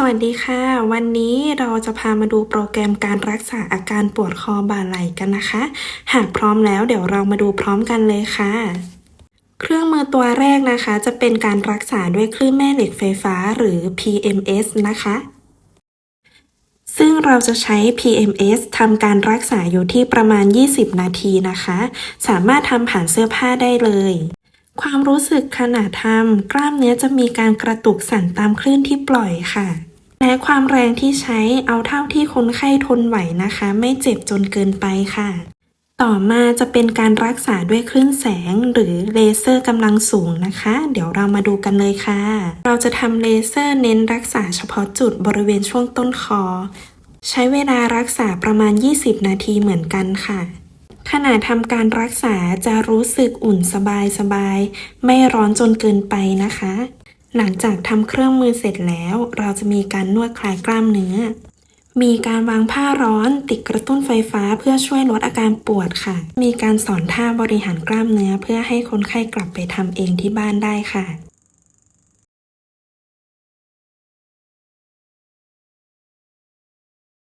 สวัสดีค่ะ วันนี้เราจะพามาดูโปรแกรมการรักษาอาการปวดคอบ่าไหล่กันนะคะ หากพร้อมแล้วเดี๋ยวเรามาดูพร้อมกันเลยค่ะ เครื่องมือตัวแรกนะคะ จะเป็นการรักษาด้วยคลื่นแม่เหล็กไฟฟ้าหรือ PMS นะคะ ซึ่งเราจะใช้ PMS ทำการรักษาอยู่ที่ประมาณ 20 นาทีนะคะ สามารถทำผ่านเสื้อผ้าได้เลยความรู้สึกขณะทำกล้ามเนื้อจะมีการกระตุกสั่นตามคลื่นที่ปล่อยค่ะ และความแรงที่ใช้เอาเท่าที่คนไข้ทนไหวนะคะ ไม่เจ็บจนเกินไปค่ะ ต่อมาจะเป็นการรักษาด้วยคลื่นแสงหรือเลเซอร์กำลังสูงนะคะ เดี๋ยวเรามาดูกันเลยค่ะ เราจะทำเลเซอร์เน้นรักษาเฉพาะจุดบริเวณช่วงต้นคอ ใช้เวลารักษาประมาณ 20 นาทีเหมือนกันค่ะขณะทำการรักษาจะรู้สึกอุ่นสบายสบาย ไม่ร้อนจนเกินไปนะคะ หลังจากทำเครื่องมือเสร็จแล้ว เราจะมีการนวดคลายกล้ามเนื้อ มีการวางผ้าร้อน ติดกระตุ้นไฟฟ้าเพื่อช่วยลดอาการปวดค่ะ มีการสอนท่าบริหารกล้ามเนื้อ เพื่อให้คนไข้กลับไปทำเองที่บ้านได้ค่ะ